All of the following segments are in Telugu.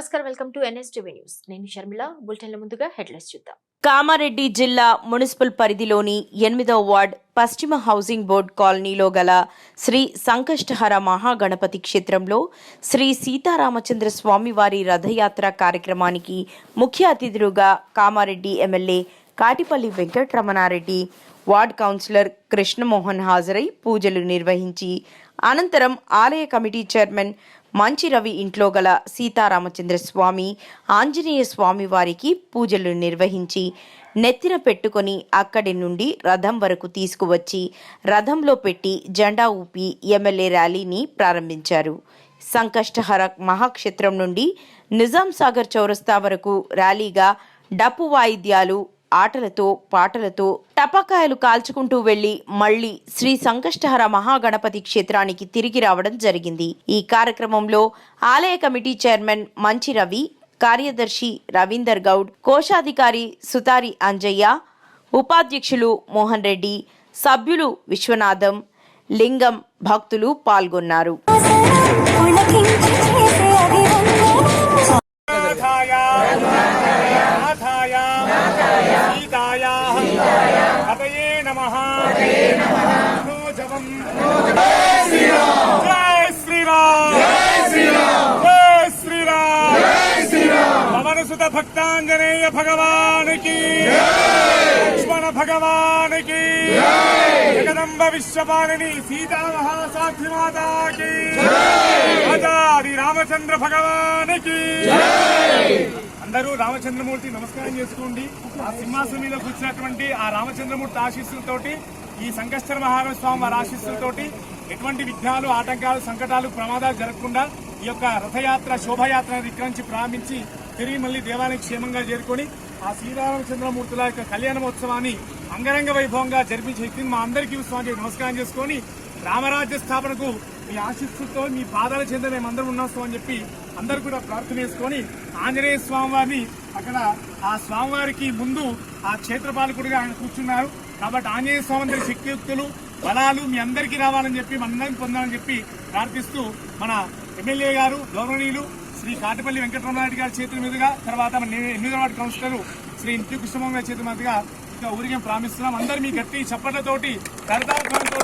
నమస్కారం. Welcome to NSTV news. నేను షర్మిల. బులెటిన్ల ముందుగా హెడ్లైన్స్ చూద్దాం. కామారెడ్డి జిల్లా మున్సిపల్ పరిధిలోని ఎనిమిదవ వార్డ్ పశ్చిమ హౌసింగ్ బోర్డ్ కాలనీలో గల శ్రీ సంకష్టహర మహాగణపతి క్షేత్రంలో శ్రీ సీతారామచంద్ర స్వామివారి రథయాత్ర కార్యక్రమానికి ముఖ్య అతిథులుగా Kamareddy MLA Katipalli Venkataramana Reddy ward councillor Krishnamohan హాజరై పూజలు నిర్వహించి అనంతరం ఆలయ కమిటీ చైర్మన్ మంచి రవి ఇంట్లో గల సీతారామచంద్ర స్వామి ఆంజనేయ స్వామి వారికి పూజలు నిర్వహించి నెత్తిన పెట్టుకొని అక్కడి నుండి రథం వరకు తీసుకువచ్చి రథంలో పెట్టి జెండా ఊపి ఎమ్మెల్యే ర్యాలీని ప్రారంభించారు. సంకష్టహర మహాక్షేత్రం నుండి నిజాం సాగర్ చౌరస్తా వరకు ర్యాలీగా డప్పు వాయిద్యాలు ఆటలతో పాటలతో టపాకాయలు కాల్చుకుంటూ వెళ్ళి మళ్ళీ శ్రీ సంకష్టహర మహాగణపతి క్షేత్రానికి తిరిగి రావడం జరిగింది. ఈ కార్యక్రమంలో ఆలయ కమిటీ చైర్మన్ మంచి రవి కార్యదర్శి రవీందర్ గౌడ్ కోశాధికారి సుతారి అంజయ్య ఉపాధ్యక్షులు మోహన్ రెడ్డి సభ్యులు విశ్వనాథం లింగం భక్తులు పాల్గొన్నారు. सीतायाः हतये नमः नो जपम् जय श्रीराम जय श्रीराम जय श्रीराम जय श्रीराम भवनसुत भक्ताञ्जनेय भगवान् की लक्ष्मण भगवान् की जगदम्ब विश्वपालिनी सीता महासाध्वी माता की आचार्य रामचन्द्र भगवान् की అందరూ రామచంద్రమూర్తి నమస్కారం చేసుకోండి. ఆ సింహాసనం మీద కూర్చున్నటువంటి ఆ రామచంద్రమూర్తి ఆశీస్సులతోటి ఈ సంకష్టర మహారాజ స్వామి వారి ఆశీస్సులతోటి ఎటువంటి విఘ్నాలు ఆటంకాలు సంకటాలు ప్రమాదాలు జరగకుండా ఈ యొక్క రథయాత్ర శోభయాత్ర ఇక్కడి నుంచి ప్రారంభించి తిరిగి మళ్ళీ దేవాలయం క్షేమంగా చేరుకొని ఆ శ్రీరామచంద్రమూర్తుల యొక్క కళ్యాణమోత్సవాన్ని అంగరంగ వైభవంగా జరిపించే వ్యక్తిని మా అందరికీ స్వామి నమస్కారం చేసుకొని రామరాజ్య స్థాపనకు మీ ఆశిస్సుతో మీ పాదాల చెంద మేమందరం అందరం ఉన్నాం అని చెప్పి అందరు కూడా ప్రార్థన చేసుకొని ఆంజనేయ స్వామి వారిని అక్కడ ఆ స్వామివారికి ముందు ఆ క్షేత్రపాలకుడిగా ఆయన కూర్చున్నారు. కాబట్టి ఆంజనేయ స్వామి అందరి శక్తియుక్తులు బలాలు మీ అందరికీ రావాలని చెప్పి మనందరం పొందాలని చెప్పి ప్రార్థిస్తూ మన ఎమ్మెల్యే గారు గౌరవనీయులు శ్రీ కాటిపల్లి వెంకటరమణారెడ్డి గారి చేతుల మీదుగా తర్వాత మన ఎనిమిదవ వార్డు కౌన్సిలర్ శ్రీ ఇంటి కృష్ణమోహన్ గారి చేతుల మీదుగా ఇంకా ఊరికే ప్రామిస్తున్నాం అందరు మీ గట్టి చప్పట్లతోటి కరతాత్మలతో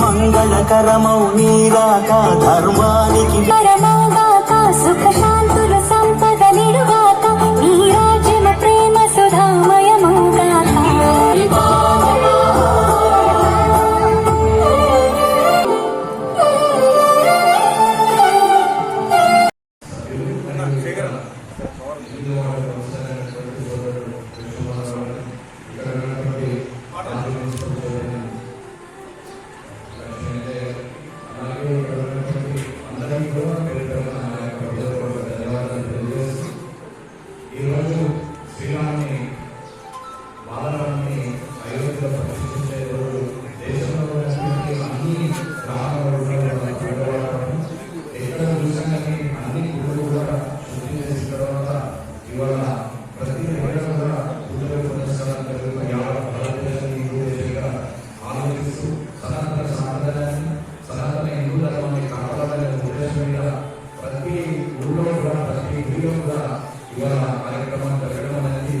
మంగళకరమౌ నీరాక ధర్మానికి పరమోగాక సుఖ ఇవాళ కార్యక్రమాన్ని పెట్టడం అనేది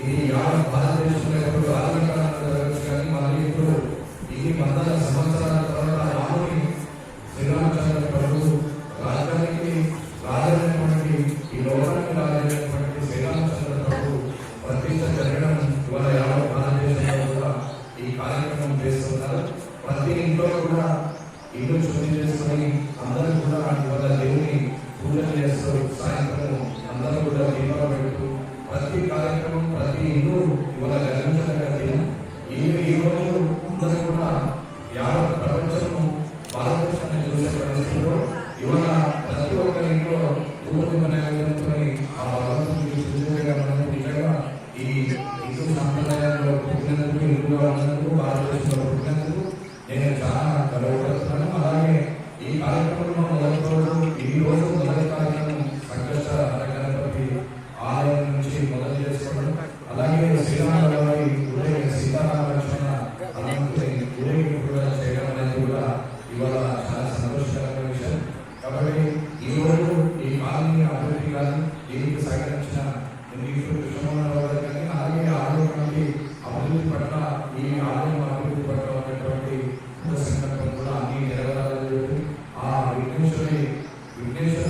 ఇది యావత్ భారతదేశంలో ఎప్పుడు ఆధునికంగా జరగచ్చు కానీ మళ్ళీ ఇప్పుడు ఇది వందల సంవత్సరాల తర్వాత రాముని శ్రీరామచంద్ర ప్రభు రాజధానికి రాజైనటువంటి ఈ లోకానికి రాజైనటువంటి శ్రీరామచంద్ర ప్రభు ప్రతిష్ట జరగడం ఇవాళ యావత్ భారతదేశంలో కూడా ఈ కార్యక్రమం చేస్తున్నారు. ప్రతి ఇంట్లో కూడా ఇల్లు శుద్ధి చేసుకొని అందరూ కూడా ఇవాళ దేవుని పూజలు చేస్తారు ప్రతి కార్యక్రమం ప్రతి ఇల్లు ఇవాళ గర్వించదగ్గ దినం ఇల్లు ఈ రోజు ఉన్నది కూడా యావత్ ప్రపంచము భారతదేశాన్ని చూసే పరిస్థితిలో ఇవాళ ప్రతి ఒక్క ఇంట్లో తూర్పు వినాయకులతో ఈ హిందూ సాంప్రదాయాల్లో పుట్టినందుకు హిందూ వాళ్ళందరూ భారతదేశంలో పుట్టినందుకు నేను చాలా గర్వపడ సహకరించిన నీకు కృష్ణమారావు కానీ అలాగే ఆలయం మళ్ళీ అభివృద్ధి పట్ల ఈ ఆలయం అభివృద్ధి పట్ల ఉన్నటువంటి సంకల్పం కూడా అన్ని నెరవేరాలని చెప్పి ఆ విఘ్నేశ్వరి విఘ్నేశ్వరి